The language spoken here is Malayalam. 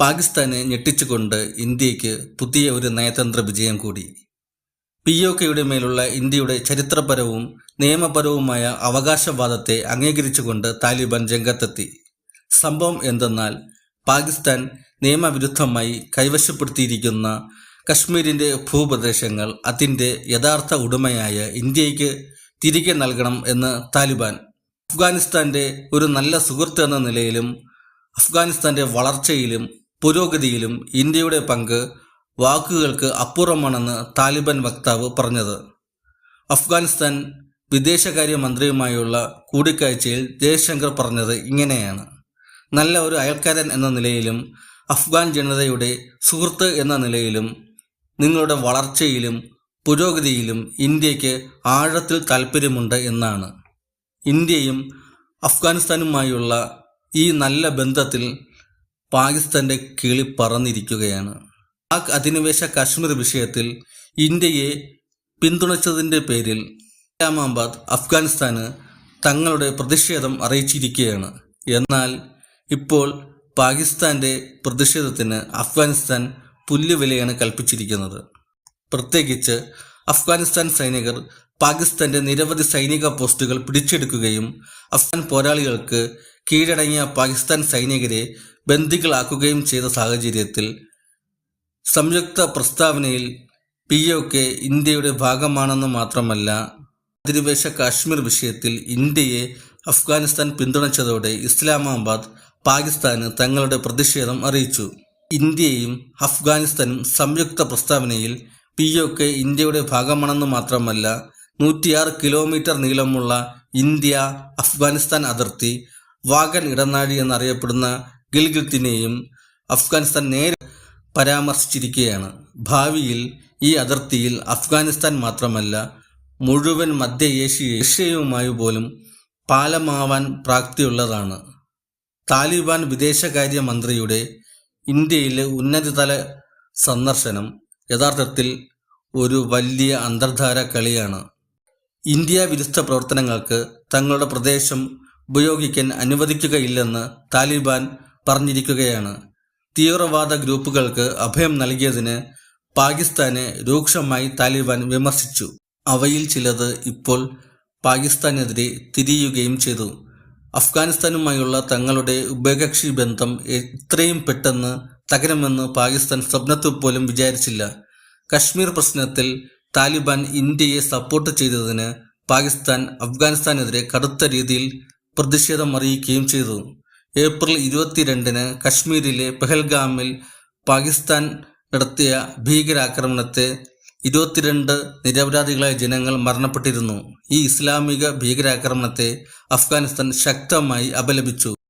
പാകിസ്ഥാനെ ഞെട്ടിച്ചുകൊണ്ട് ഇന്ത്യയ്ക്ക് പുതിയ ഒരു നയതന്ത്ര വിജയം കൂടി. പി ഒ കെയുടെ മേലുള്ള ഇന്ത്യയുടെ ചരിത്രപരവും നിയമപരവുമായ അവകാശവാദത്തെ അംഗീകരിച്ചുകൊണ്ട് താലിബാൻ രംഗത്തെത്തി. സംഭവം എന്തെന്നാൽ പാകിസ്ഥാൻ നിയമവിരുദ്ധമായി കൈവശപ്പെടുത്തിയിരിക്കുന്ന കശ്മീരിന്റെ ഭൂപ്രദേശങ്ങൾ അതിന്റെ യഥാർത്ഥ ഉടമയായ ഇന്ത്യയ്ക്ക് തിരികെ നൽകണം എന്ന് താലിബാൻ. അഫ്ഗാനിസ്ഥാന്റെ ഒരു നല്ല സുഹൃത്ത് എന്ന നിലയിലും അഫ്ഗാനിസ്ഥാന്റെ വളർച്ചയിലും പുരോഗതിയിലും ഇന്ത്യയുടെ പങ്ക് വാക്കുകൾക്ക് അപ്പുറമാണെന്ന് താലിബാൻ വക്താവ് പറഞ്ഞത്. അഫ്ഗാനിസ്ഥാൻ വിദേശകാര്യമന്ത്രിയുമായുള്ള കൂടിക്കാഴ്ചയിൽ ജയശങ്കർ പറഞ്ഞത് ഇങ്ങനെയാണ്. നല്ല ഒരു അയൽക്കാരൻ എന്ന നിലയിലും അഫ്ഗാൻ ജനതയുടെ സുഹൃത്ത് എന്ന നിലയിലും നിങ്ങളുടെ വളർച്ചയിലും പുരോഗതിയിലും ഇന്ത്യയ്ക്ക് ആഴത്തിൽ താല്പര്യമുണ്ട് എന്നാണ്. ഇന്ത്യയും അഫ്ഗാനിസ്ഥാനുമായുള്ള ഈ നല്ല ബന്ധത്തിൽ പാകിസ്ഥാന്റെ കിളി പറന്നിരിക്കുകയാണ്. പാക് അധിനിവേശ കാശ്മീർ വിഷയത്തിൽ ഇന്ത്യയെ പിന്തുണച്ചതിന്റെ പേരിൽ ഇസ്ലാമാബാദ് അഫ്ഗാനിസ്ഥാന് തങ്ങളുടെ പ്രതിഷേധം അറിയിച്ചിരിക്കുകയാണ്. എന്നാൽ ഇപ്പോൾ പാകിസ്ഥാന്റെ പ്രതിഷേധത്തിന് അഫ്ഗാനിസ്ഥാൻ പുല്ലുവിലയാണ് കൽപ്പിച്ചിരിക്കുന്നത്. പ്രത്യേകിച്ച് അഫ്ഗാനിസ്ഥാൻ സൈനികർ പാകിസ്ഥാന്റെ നിരവധി സൈനിക പോസ്റ്റുകൾ പിടിച്ചെടുക്കുകയും അഫ്ഗാൻ പോരാളികൾക്ക് കീഴടങ്ങിയ പാകിസ്ഥാൻ സൈനികരെ ബന്ദികളാക്കുകയും ചെയ്ത സാഹചര്യത്തിൽ സംയുക്ത പ്രസ്താവനയിൽ പി ഒ കെ ഇന്ത്യയുടെ ഭാഗമാണെന്ന് മാത്രമല്ല അധിനിവേശ കാശ്മീർ വിഷയത്തിൽ ഇന്ത്യയെ അഫ്ഗാനിസ്ഥാൻ പിന്തുണച്ചതോടെ ഇസ്ലാമാബാദ് പാകിസ്ഥാന് തങ്ങളുടെ പ്രതിഷേധം അറിയിച്ചു. ഇന്ത്യയും അഫ്ഗാനിസ്ഥാനും സംയുക്ത പ്രസ്താവനയിൽ പി ഒ കെ ഇന്ത്യയുടെ ഭാഗമാണെന്ന് മാത്രമല്ല നൂറ്റിയാറ് കിലോമീറ്റർ നീളമുള്ള ഇന്ത്യ അഫ്ഗാനിസ്ഥാൻ അതിർത്തി വാഗൻ ഇടനാഴി എന്നറിയപ്പെടുന്ന ഗിൽഗിത്തിനെയും അഫ്ഗാനിസ്ഥാൻ നേരെ പരാമർശിച്ചിരിക്കുകയാണ്. ഭാവിയിൽ ഈ അതിർത്തിയിൽ അഫ്ഗാനിസ്ഥാൻ മാത്രമല്ല മുഴുവൻ മധ്യ ഏഷ്യ ഏഷ്യയുമായി പോലും പാലമാവാൻ പ്രാപ്തിയുള്ളതാണ്. താലിബാൻ വിദേശകാര്യ മന്ത്രിയുടെ ഇന്ത്യയിലെ ഉന്നതതല സന്ദർശനം യഥാർത്ഥത്തിൽ ഒരു വലിയ അന്തർധാര കളിയാണ്. ഇന്ത്യ വിരുദ്ധ പ്രവർത്തനങ്ങൾക്ക് തങ്ങളുടെ പ്രദേശം ഉപയോഗിക്കാൻ അനുവദിക്കുകയില്ലെന്ന് താലിബാൻ പറഞ്ഞിരിക്കുകയാണ്. തീവ്രവാദ ഗ്രൂപ്പുകൾക്ക് അഭയം നൽകിയതിന് പാകിസ്ഥാനെ രൂക്ഷമായി താലിബാൻ വിമർശിച്ചു. അവയിൽ ചിലത് ഇപ്പോൾ പാകിസ്ഥാനെതിരെ തിരിയുകയും ചെയ്തു. അഫ്ഗാനിസ്ഥാനുമായുള്ള തങ്ങളുടെ ഉഭയകക്ഷി ബന്ധം എത്രയും പെട്ടെന്ന് തകരുമെന്ന് പാകിസ്ഥാൻ സ്വപ്നത്തിൽ പോലും വിചാരിച്ചില്ല. കശ്മീർ പ്രശ്നത്തിൽ താലിബാൻ ഇന്ത്യയെ സപ്പോർട്ട് ചെയ്തതിന് പാകിസ്ഥാൻ അഫ്ഗാനിസ്ഥാനെതിരെ കടുത്ത രീതിയിൽ പ്രതിഷേധം അറിയിക്കുകയും ചെയ്തു. ഏപ്രിൽ ഇരുപത്തിരണ്ടിന് കശ്മീരിലെ പെഹൽഗാമിൽ പാകിസ്ഥാൻ നടത്തിയ ഭീകരാക്രമണത്തെ ഇരുപത്തിരണ്ട് നിരപരാധികളായ ജനങ്ങൾ മരണപ്പെട്ടിരുന്നു. ഈ ഇസ്ലാമിക ഭീകരാക്രമണത്തെ അഫ്ഗാനിസ്ഥാൻ ശക്തമായി അപലപിച്ചു.